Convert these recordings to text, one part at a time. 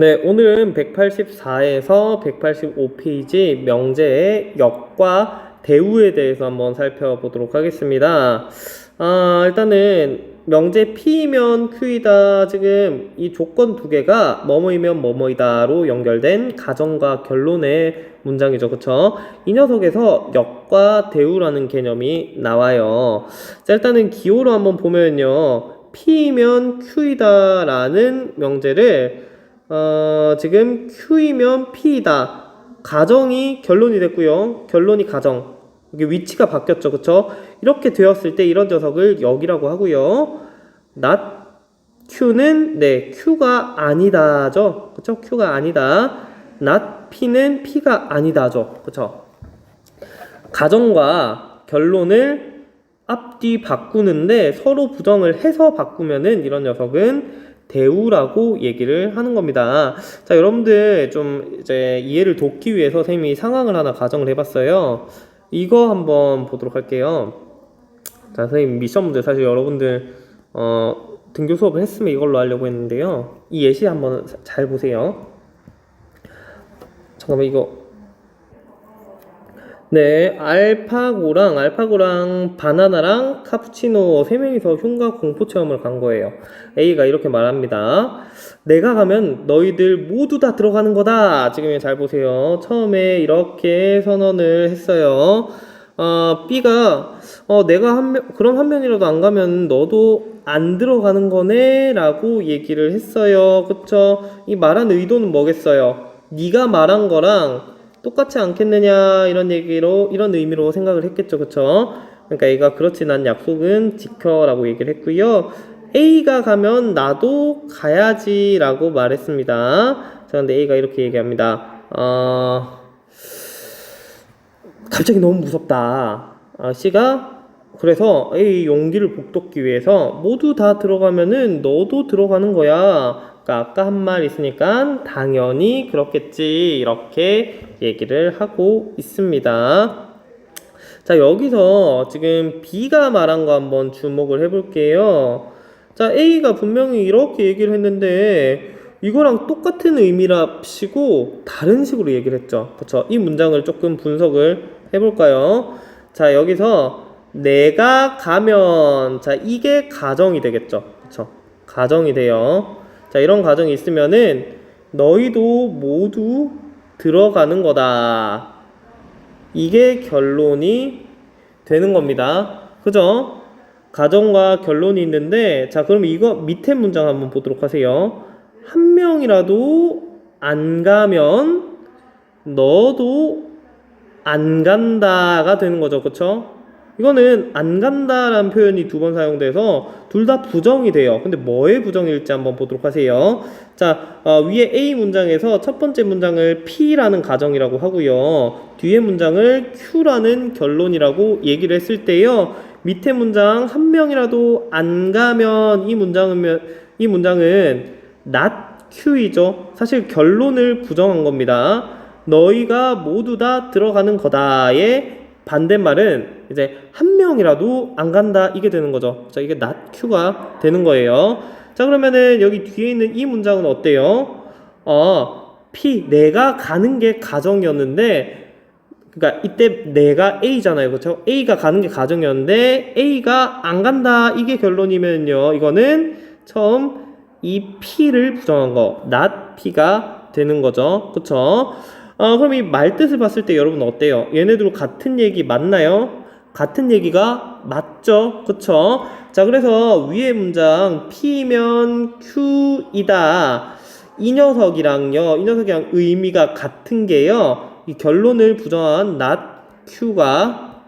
네, 오늘은 184에서 185페이지 명제의 역과 대우에 대해서 한번 살펴보도록 하겠습니다. 아, 일단은 명제 P이면 Q이다. 지금 이 조건 두 개가 뭐뭐이면 뭐뭐이다로 연결된 가정과 결론의 문장이죠. 그쵸? 이 녀석에서 역과 대우라는 개념이 나와요. 자, 일단은 기호로 한번 보면요. P이면 Q이다라는 명제를 어, 지금 Q이면 P이다. 가정이 결론이 됐고요. 결론이 가정. 이게 위치가 바뀌었죠. 그쵸? 이렇게 되었을 때 이런 녀석을 역이라고 하고요. not Q는 네, Q가 아니다죠. 그쵸? Q가 아니다. not P는 P가 아니다죠. 그쵸? 가정과 결론을 앞뒤 바꾸는데 서로 부정을 해서 바꾸면은 이런 녀석은 대우라고 얘기를 하는 겁니다. 자, 여러분들 좀 이제 이해를 돕기 위해서 선생님이 상황을 하나 가정을 해봤어요. 이거 한번 보도록 할게요. 자, 선생님 미션 문제 사실 여러분들 어, 등교 수업을 했으면 이걸로 하려고 했는데요. 이 예시 한번 자- 잘 보세요. 잠깐만 이거 네, 알파고랑 알파고랑 바나나랑 카푸치노 세 명이서 흉가 공포 체험을 간 거예요. A가 이렇게 말합니다. 내가 가면 너희들 모두 다 들어가는 거다. 지금 잘 보세요. 처음에 이렇게 선언을 했어요. 어, B가 어, 내가 한 명, 그럼 한 명이라도 안 가면 너도 안 들어가는 거네라고 얘기를 했어요. 그쵸? 이 말한 의도는 뭐겠어요? 네가 말한 거랑 똑같지 않겠느냐 이런 얘기로 이런 의미로 생각을 했겠죠. 그쵸? 그러니까 A가 그렇지 난 약속은 지켜라고 얘기를 했고요. A가 가면 나도 가야지 라고 말했습니다. 자 근데 A가 이렇게 얘기합니다. 어... 갑자기 너무 무섭다. 아, C가 그래서 A 용기를 북돋기 위해서 모두 다 들어가면은 너도 들어가는 거야 그러니까 아까 한 말 있으니까 당연히 그렇겠지 이렇게 얘기를 하고 있습니다. 자 여기서 지금 B가 말한 거 한번 주목을 해볼게요. 자 A가 분명히 이렇게 얘기를 했는데 이거랑 똑같은 의미랍시고 다른 식으로 얘기를 했죠. 그렇죠? 이 문장을 조금 분석을 해볼까요? 자 여기서 내가 가면 자 이게 가정이 되겠죠. 그렇죠? 가정이 돼요. 자, 이런 가정이 있으면은 너희도 모두 들어가는 거다. 이게 결론이 되는 겁니다. 그죠? 가정과 결론이 있는데, 자, 그럼 이거 밑에 문장 한번 보도록 하세요. 한 명이라도 안 가면 너도 안 간다가 되는 거죠. 그쵸? 이거는 안 간다라는 표현이 두 번 사용돼서 둘 다 부정이 돼요. 근데 뭐의 부정일지 한번 보도록 하세요. 자, 어, 위에 A 문장에서 첫 번째 문장을 P라는 가정이라고 하고요. 뒤에 문장을 Q라는 결론이라고 얘기를 했을 때요. 밑에 문장 한 명이라도 안 가면 이 문장은 이 문장은 not Q이죠. 사실 결론을 부정한 겁니다. 너희가 모두 다 들어가는 거다의 반대말은 이제 한 명이라도 안 간다 이게 되는 거죠. 자 이게 not Q가 되는 거예요. 자 그러면은 여기 뒤에 있는 이 문장은 어때요? 어 P 내가 가는 게 가정이었는데 그러니까 이때 내가 A잖아요. 그렇죠? A가 가는 게 가정이었는데 A가 안 간다 이게 결론이면요. 이거는 처음 이 P를 부정한 거 not P가 되는 거죠. 그렇죠? 어, 그럼 이 말뜻을 봤을 때 여러분 어때요? 얘네들 같은 얘기 맞나요? 같은 얘기가 맞죠? 그쵸? 자, 그래서 위에 문장 P면 Q이다. 이 녀석이랑요, 이 녀석이랑 의미가 같은 게요, 이 결론을 부정한 not Q가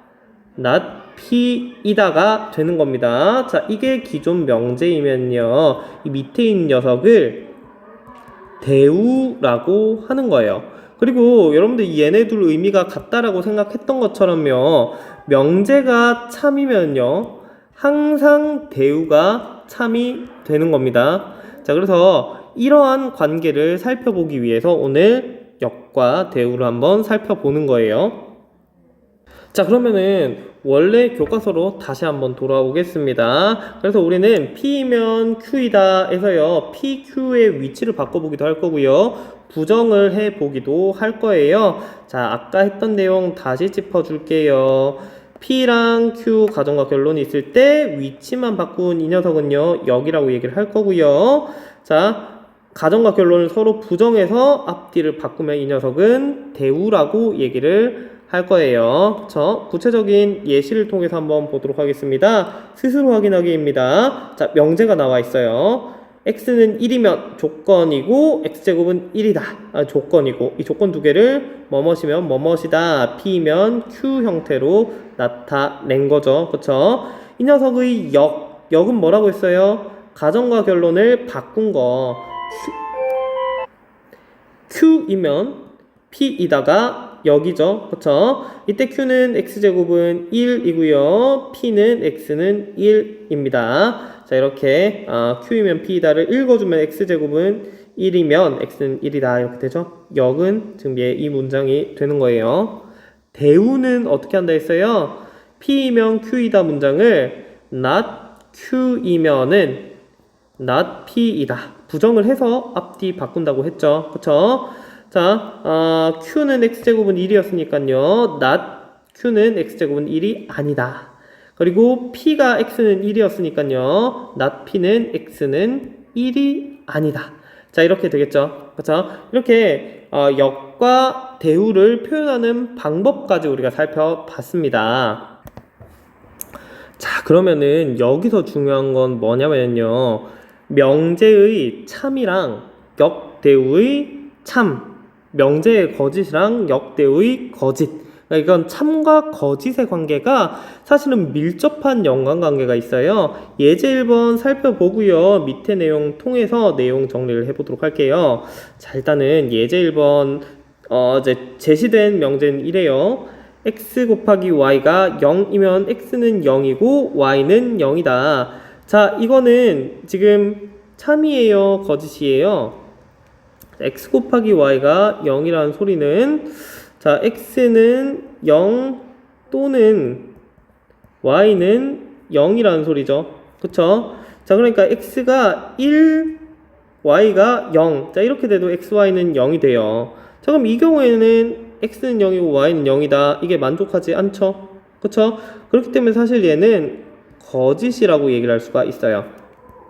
not P이다가 되는 겁니다. 자, 이게 기존 명제이면요, 이 밑에 있는 녀석을 대우라고 하는 거예요. 그리고 여러분들 이 얘네 둘 의미가 같다라고 생각했던 것처럼요. 명제가 참이면요. 항상 대우가 참이 되는 겁니다. 자, 그래서 이러한 관계를 살펴보기 위해서 오늘 역과 대우를 한번 살펴보는 거예요. 자, 그러면은 원래 교과서로 다시 한번 돌아오겠습니다. 그래서 우리는 P면 Q이다 해서요. PQ의 위치를 바꿔보기도 할 거고요. 부정을 해 보기도 할 거예요. 자, 아까 했던 내용 다시 짚어 줄게요. P랑 Q 가정과 결론이 있을 때 위치만 바꾼 이 녀석은요. 여기라고 얘기를 할 거고요. 자, 가정과 결론을 서로 부정해서 앞뒤를 바꾸면 이 녀석은 대우라고 얘기를 할 거예요. 저 구체적인 예시를 통해서 한번 보도록 하겠습니다. 스스로 확인하기입니다. 자, 명제가 나와 있어요. X는 1이면 조건이고 x제곱은 1이다. 아, 조건이고 이 조건 두 개를 뭐뭇이면 뭐뭇이다. p면 q 형태로 나타낸 거죠. 그렇죠? 이 녀석의 역 역은 뭐라고 했어요? 가정과 결론을 바꾼 거 q, Q이면 P이다가 여기죠. 그쵸? 이때 Q는 X제곱은 1이고요. P는 X는 1입니다. 자, 이렇게 어, Q이면 P이다를 읽어주면 X제곱은 1이면 X는 1이다. 이렇게 되죠. 역은 지금 얘 이 문장이 되는 거예요. 대우는 어떻게 한다 했어요? P이면 Q이다 문장을 not Q이면은 not P이다. 부정을 해서 앞뒤 바꾼다고 했죠. 그쵸? 자, 어, Q는 X제곱은 1이었으니까요. not Q는 X제곱은 1이 아니다. 그리고 P가 X는 1이었으니까요. not P는 X는 1이 아니다. 자, 이렇게 되겠죠. 그쵸? 이렇게, 어, 역과 대우를 표현하는 방법까지 우리가 살펴봤습니다. 자, 그러면은 여기서 중요한 건 뭐냐면요. 명제의 참이랑 역대우의 참, 명제의 거짓이랑 역대우의 거짓. 그러니까 이건 참과 거짓의 관계가 사실은 밀접한 연관관계가 있어요. 예제 1번 살펴보고요. 밑에 내용 통해서 내용 정리를 해보도록 할게요. 자, 일단은 예제 1번 어, 이제 제시된 명제는 이래요. x 곱하기 y가 0이면 x는 0이고 y는 0이다. 자, 이거는 지금 참이에요, 거짓이에요. x 곱하기 y가 0이라는 소리는 자, x는 0 또는 y는 0이라는 소리죠. 그쵸? 자, 그러니까 x가 1, y가 0. 자, 이렇게 돼도 x, y는 0이 돼요. 자, 그럼 이 경우에는 x는 0이고 y는 0이다. 이게 만족하지 않죠? 그쵸? 그렇기 때문에 사실 얘는 거짓이라고 얘기를 할 수가 있어요.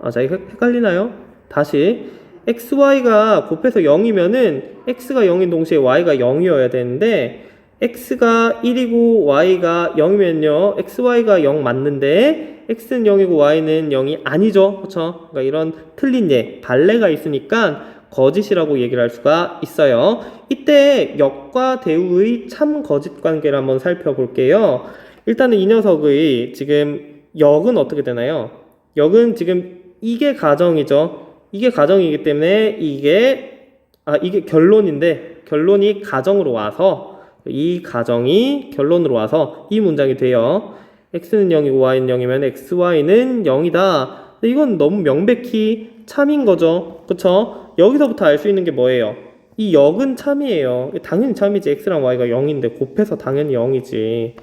아, 자, 이거 헷갈리나요? 다시. X, y가 곱해서 0이면은 x가 0인 동시에 y가 0이어야 되는데 x가 1이고 y가 0이면요. x, y가 0 맞는데 x는 0이고 y는 0이 아니죠. 그렇죠? 그러니까 이런 틀린 예, 발레가 있으니까 거짓이라고 얘기를 할 수가 있어요. 이때 역과 대우의 참 거짓 관계를 한번 살펴볼게요. 일단은 이 녀석의 지금 역은 어떻게 되나요? 역은 지금 이게 가정이죠. 이게 가정이기 때문에 이게 아 이게 결론인데 결론이 가정으로 와서 이 가정이 결론으로 와서 이 문장이 돼요. x는 0이고 y는 0이면 x, y는 0이다. 이건 너무 명백히 참인 거죠. 그쵸? 여기서부터 알 수 있는 게 뭐예요? 이 역은 참이에요. 당연히 참이지. x랑 y가 0인데 곱해서 당연히 0이지.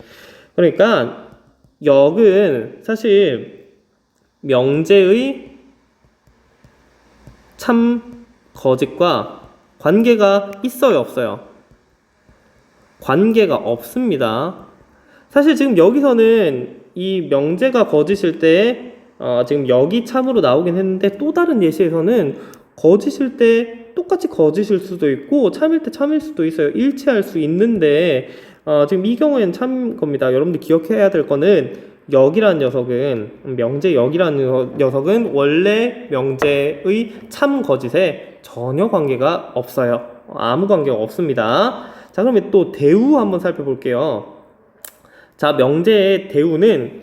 그러니까 역은 사실 명제의 참 거짓과 관계가 있어요, 없어요? 관계가 없습니다. 사실 지금 여기서는 이 명제가 거짓일 때 어, 지금 여기 참으로 나오긴 했는데 또 다른 예시에서는 거짓일 때 똑같이 거짓일 수도 있고 참일 때 참일 수도 있어요. 일치할 수 있는데 어, 지금 이 경우에는 참인 겁니다. 여러분들 기억해야 될 거는 역이라는 녀석은 명제 역이라는 녀석은 원래 명제의 참 거짓에 전혀 관계가 없어요. 아무 관계가 없습니다. 자, 그러면 또 대우 한번 살펴볼게요. 자, 명제의 대우는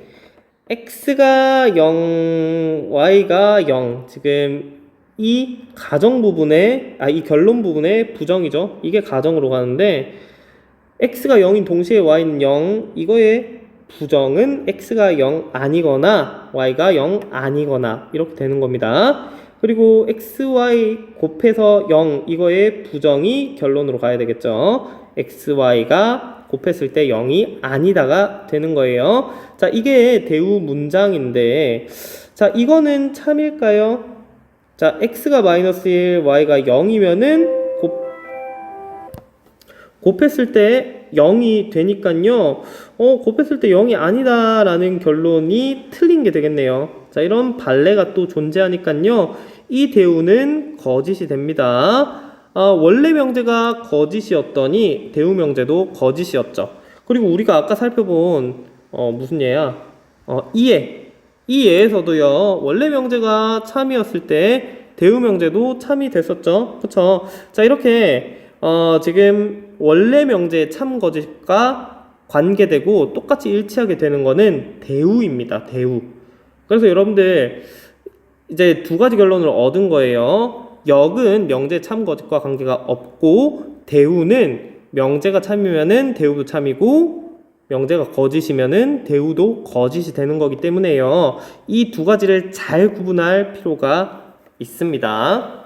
x가 0, y가 0. 지금 이 가정 부분에 아 이 결론 부분에 부정이죠. 이게 가정으로 가는데 x가 0인 동시에 y는 0. 이거에 부정은 x가 0 아니거나 y가 0 아니거나 이렇게 되는 겁니다. 그리고 x, y 곱해서 0 이거의 부정이 결론으로 가야 되겠죠. xy가 곱했을 때 0이 아니다가 되는 거예요. 자, 이게 대우 문장인데, 자, 이거는 참일까요? 자, x가 마이너스 1, y가 0이면은 곱, 곱했을 때 0이 되니까요. 어, 곱했을 때 0이 아니다라는 결론이 틀린 게 되겠네요. 자, 이런 발레가 또 존재하니까요. 이 대우는 거짓이 됩니다. 아, 원래 명제가 거짓이었더니 대우 명제도 거짓이었죠. 그리고 우리가 아까 살펴본 어, 무슨 예야? 어, 이예. 이 예에서도요. 원래 명제가 참이었을 때 대우 명제도 참이 됐었죠. 그렇죠? 자, 이렇게 어, 지금 원래 명제의 참 거짓과 관계되고 똑같이 일치하게 되는 거는 대우입니다. 대우. 그래서 여러분들 이제 두 가지 결론을 얻은 거예요. 역은 명제 참 거짓과 관계가 없고 대우는 명제가 참이면은 대우도 참이고 명제가 거짓이면은 대우도 거짓이 되는 거기 때문에요. 이 두 가지를 잘 구분할 필요가 있습니다.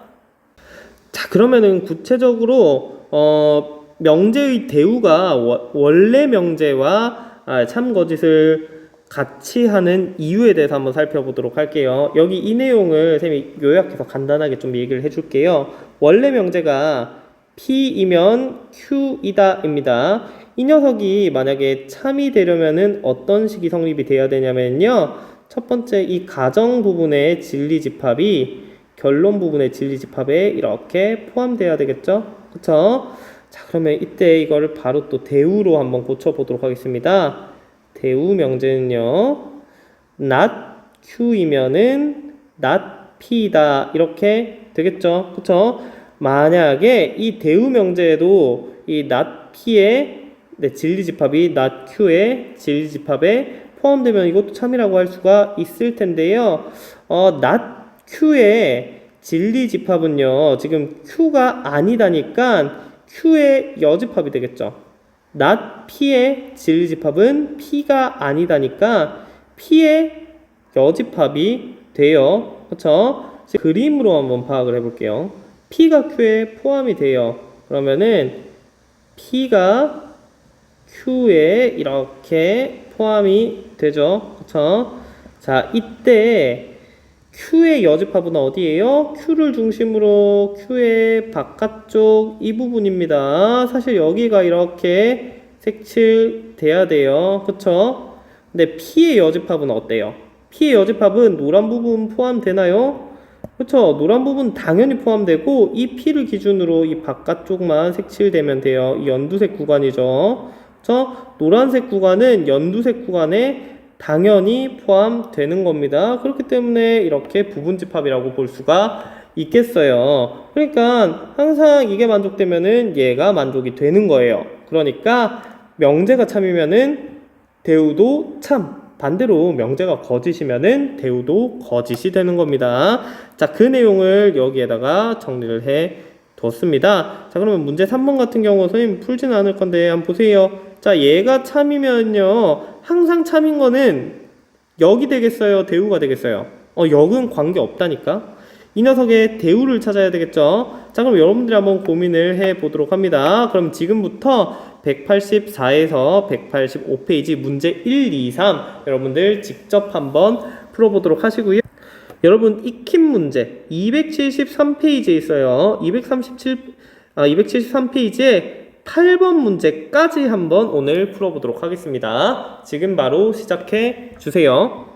자, 그러면은 구체적으로 어, 명제의 대우가 워- 원래 명제와 아, 참 거짓을 같이 하는 이유에 대해서 한번 살펴보도록 할게요. 여기 이 내용을 쌤이 요약해서 간단하게 좀 얘기를 해줄게요. 원래 명제가 P이면 Q이다입니다. 이 녀석이 만약에 참이 되려면은 어떤 식이 성립이 돼야 되냐면요. 첫 번째 이 가정 부분의 진리 집합이 결론 부분의 진리 집합에 이렇게 포함돼야 되겠죠? 그쵸? 자, 그러면 이때 이거를 바로 또 대우로 한번 고쳐보도록 하겠습니다. 대우 명제는요, not q이면은 not p다 이렇게 되겠죠, 그쵸? 만약에 이 대우 명제에도 이 not p의 네, 진리 집합이 not q의 진리 집합에 포함되면 이것도 참이라고 할 수가 있을 텐데요. 어, not q의 진리 집합은요, 지금 q가 아니다니까 q의 여집합이 되겠죠. not p의 진리 집합은 p가 아니다니까 p의 여집합이 돼요. 그렇죠? 그림으로 한번 파악을 해볼게요. p가 q에 포함이 돼요. 그러면은 p가 q에 이렇게 포함이 되죠. 그렇죠? 자, 이때 Q의 여집합은 어디예요? Q를 중심으로 Q의 바깥쪽 이 부분입니다. 사실 여기가 이렇게 색칠돼야 돼요. 그쵸? 근데 P의 여집합은 어때요? P의 여집합은 노란 부분 포함되나요? 그쵸? 노란 부분 당연히 포함되고 이 P를 기준으로 이 바깥쪽만 색칠되면 돼요. 이 연두색 구간이죠. 그쵸? 노란색 구간은 연두색 구간에 당연히 포함되는 겁니다. 그렇기 때문에 이렇게 부분 집합이라고 볼 수가 있겠어요. 그러니까 항상 이게 만족되면은 얘가 만족이 되는 거예요. 그러니까 명제가 참이면은 대우도 참. 반대로 명제가 거짓이면은 대우도 거짓이 되는 겁니다. 자, 그 내용을 여기에다가 정리를 해 뒀습니다. 자, 그러면 문제 3번 같은 경우 선생님 풀지는 않을 건데 한번 보세요. 자, 얘가 참이면요. 항상 참인 거는 역이 되겠어요? 대우가 되겠어요? 어, 역은 관계 없다니까? 이 녀석의 대우를 찾아야 되겠죠? 자, 그럼 여러분들이 한번 고민을 해 보도록 합니다. 그럼 지금부터 184에서 185페이지 문제 1, 2, 3 여러분들 직접 한번 풀어보도록 하시고요. 여러분 익힌 문제 273페이지에 있어요. 237, 아, 273페이지에 8번 문제까지 한번 오늘 풀어보도록 하겠습니다. 지금 바로 시작해 주세요.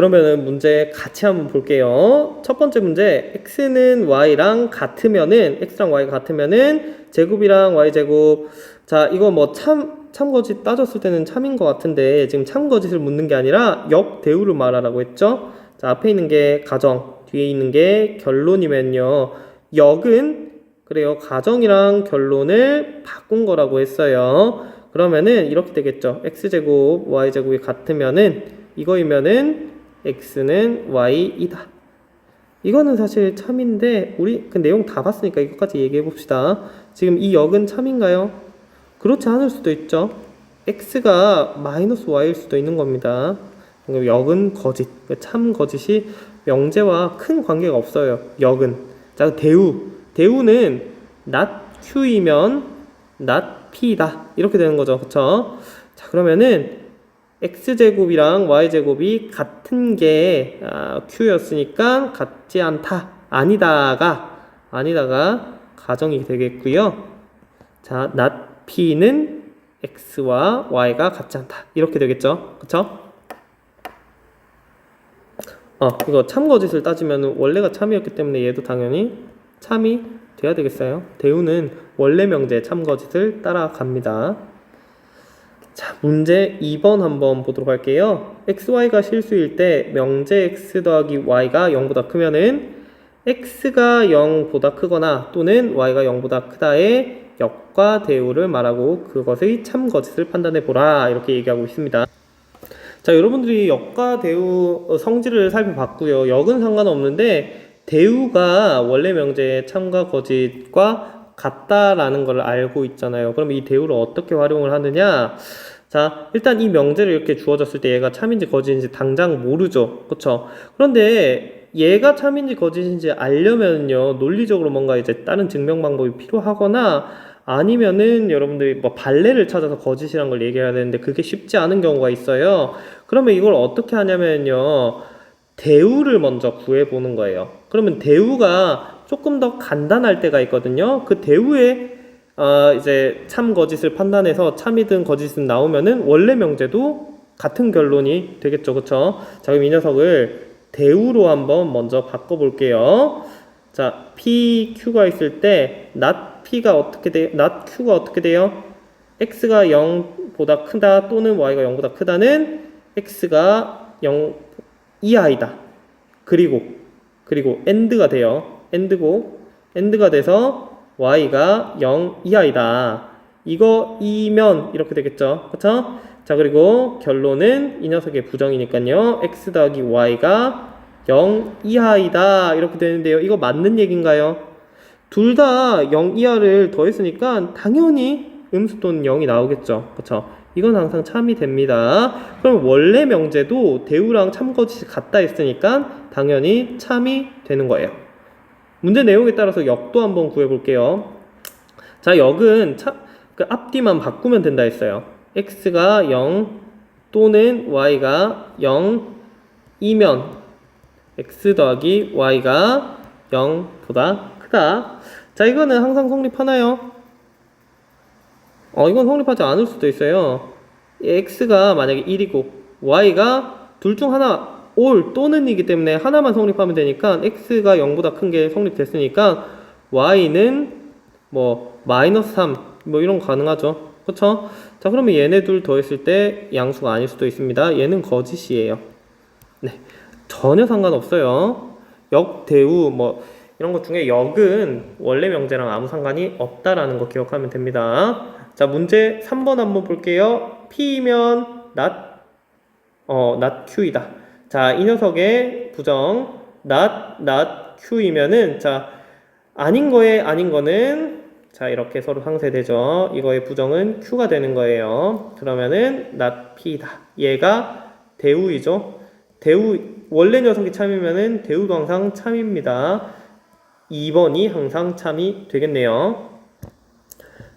그러면은 문제 같이 한번 볼게요. 첫 번째 문제, x는 y랑 같으면은, x랑 y가 같으면은, 제곱이랑 y 제곱. 자, 이거 뭐 참, 참거짓 따졌을 때는 참인 것 같은데, 지금 참거짓을 묻는 게 아니라 역대우를 말하라고 했죠? 자, 앞에 있는 게 가정, 뒤에 있는 게 결론이면요. 역은, 그래요. 가정이랑 결론을 바꾼 거라고 했어요. 그러면은 이렇게 되겠죠. x제곱, y제곱이 같으면은, 이거이면은 x는 y이다. 이거는 사실 참인데 우리 그 내용 다 봤으니까 이것까지 얘기해 봅시다. 지금 이 역은 참인가요? 그렇지 않을 수도 있죠. x가 마이너스 y일 수도 있는 겁니다. 역은 거짓, 그참 거짓이 명제와 큰 관계가 없어요. 역은 자 대우, 대우는 not q이면 not p다 이렇게 되는 거죠, 그렇죠? 자 그러면은 x제곱이랑 y제곱이 같은 게 아, q였으니까 같지 않다. 아니다가 아니다가 가정이 되겠고요. 자 not p는 x와 y가 같지 않다. 이렇게 되겠죠? 그쵸? 어 이거 참거짓을 따지면 원래가 참이었기 때문에 얘도 당연히 참이 돼야 되겠어요. 대우는 원래 명제 참거짓을 따라갑니다 자, 문제 2번 한번 보도록 할게요. xy가 실수일 때 명제 x 더하기 y가 0보다 크면은 x가 0보다 크거나 또는 y가 0보다 크다의 역과 대우를 말하고 그것의 참거짓을 판단해 보라 이렇게 얘기하고 있습니다. 자, 여러분들이 역과 대우 어, 성질을 살펴봤고요. 역은 상관없는데 대우가 원래 명제의 참과 거짓과 같다라는 걸 알고 있잖아요. 그럼 이 대우를 어떻게 활용을 하느냐? 자, 일단 이 명제를 이렇게 주어졌을 때 얘가 참인지 거짓인지 당장 모르죠. 그쵸? 그런데 얘가 참인지 거짓인지 알려면요, 논리적으로 뭔가 이제 다른 증명 방법이 필요하거나 아니면은 여러분들이 뭐 발레를 찾아서 거짓이란 걸 얘기해야 되는데 그게 쉽지 않은 경우가 있어요. 그러면 이걸 어떻게 하냐면요. 대우를 먼저 구해보는 거예요. 그러면 대우가 조금 더 간단할 때가 있거든요. 그 대우에 어, 이제 참 거짓을 판단해서 참이든 거짓은 나오면은 원래 명제도 같은 결론이 되겠죠. 그쵸? 자, 그럼 이 녀석을 대우로 한번 먼저 바꿔볼게요. 자, P, Q가 있을 때 not P가 어떻게 돼? not Q가 어떻게 돼요? X가 0보다 크다 또는 Y가 0보다 크다는 X가 0 이하이다. 그리고 그리고 end가 돼요. End고 end가 돼서 y가 0 이하이다. 이거 이면 이렇게 되겠죠. 그렇죠? 자, 그리고 결론은 이 녀석의 부정이니까요. x 더하기 y가 0 이하이다. 이렇게 되는데요. 이거 맞는 얘기인가요? 둘 다 0 이하를 더했으니까 당연히 음수 또는 0이 나오겠죠. 그렇죠? 이건 항상 참이 됩니다. 그럼 원래 명제도 대우랑 참거짓이 같다 했으니까 당연히 참이 되는 거예요. 문제 내용에 따라서 역도 한번 구해볼게요. 자, 역은 차, 그 앞뒤만 바꾸면 된다 했어요. x가 0 또는 y가 0이면 x 더하기 y가 0보다 크다. 자, 이거는 항상 성립하나요? 어, 이건 성립하지 않을 수도 있어요. x가 만약에 1이고 y가 둘 중 하나 올 또는 이기 때문에 하나만 성립하면 되니까 x가 0보다 큰 게 성립됐으니까 y는 뭐 마이너스 3 뭐 이런 거 가능하죠. 그렇죠? 자, 그러면 얘네 둘 더했을 때 양수가 아닐 수도 있습니다. 얘는 거짓이에요. 네. 전혀 상관없어요. 역 대우 뭐 이런 것 중에 역은 원래 명제랑 아무 상관이 없다라는 거 기억하면 됩니다. 자, 문제 3번 한번 볼게요. P면 not 어, not Q이다. 자, 이 녀석의 부정 not not Q이면은 자, 아닌 거에 아닌 거는 자, 이렇게 서로 상쇄되죠. 이거의 부정은 Q가 되는 거예요. 그러면은 not P다. 얘가 대우이죠. 대우 원래 녀석이 참이면은 대우도 항상 참입니다. 2번이 항상 참이 되겠네요.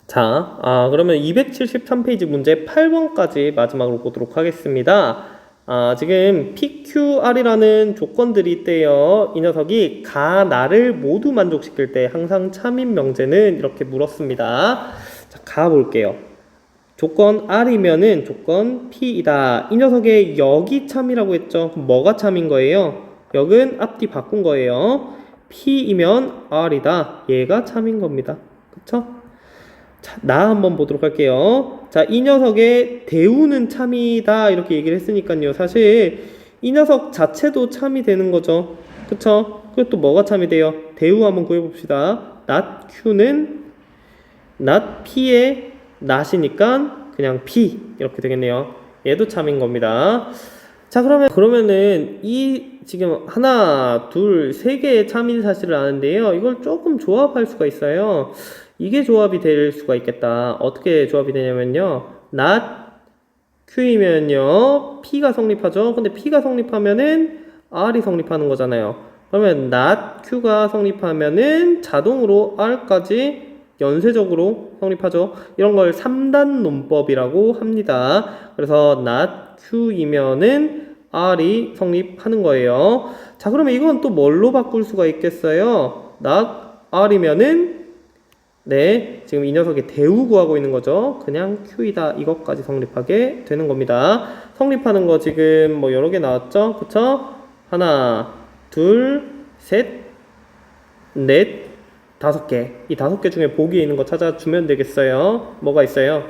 자, 아, 그러면 273페이지 문제 8번까지 마지막으로 보도록 하겠습니다. 아, 지금 PQR이라는 조건들이 있대요. 이 녀석이 가, 나를 모두 만족시킬 때 항상 참인 명제는 이렇게 물었습니다. 자, 가 볼게요. 조건 R이면은 조건 P이다. 이 녀석의 여기 참이라고 했죠. 그럼 뭐가 참인 거예요? 역은 앞뒤 바꾼 거예요. P이면 R이다. 얘가 참인 겁니다. 그쵸? 자, 나 한번 보도록 할게요. 자, 이 녀석의 대우는 참이다. 이렇게 얘기를 했으니까요. 사실 이 녀석 자체도 참이 되는 거죠. 그쵸? 그리고 또 뭐가 참이 돼요? 대우 한번 구해봅시다. not Q는 not P의 not이니까 그냥 P 이렇게 되겠네요. 얘도 참인 겁니다. 자 그러면 그러면은 이 지금 하나 둘 세 개의 참인 사실을 아는데요. 이걸 조금 조합할 수가 있어요. 이게 조합이 될 수가 있겠다. 어떻게 조합이 되냐면요. not Q이면요 P가 성립하죠. 근데 P가 성립하면은 R이 성립하는 거잖아요. 그러면 not Q가 성립하면은 자동으로 R까지 연쇄적으로 성립하죠. 이런 걸 3단 논법이라고 합니다. 그래서 not Q이면은 R이 성립하는 거예요. 자, 그러면 이건 또 뭘로 바꿀 수가 있겠어요? not R이면은 네, 지금 이 녀석이 대우 구하고 있는 거죠. 그냥 Q이다. 이것까지 성립하게 되는 겁니다. 성립하는 거 지금 뭐 여러 개 나왔죠? 그쵸? 하나, 둘, 셋, 넷, 다섯 개. 이 다섯 개 중에 보기에 있는 거 찾아주면 되겠어요. 뭐가 있어요?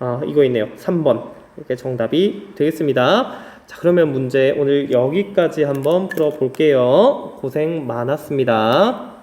아, 이거 있네요. 3번. 이렇게 정답이 되겠습니다. 자, 그러면 문제 오늘 여기까지 한번 풀어볼게요. 고생 많았습니다.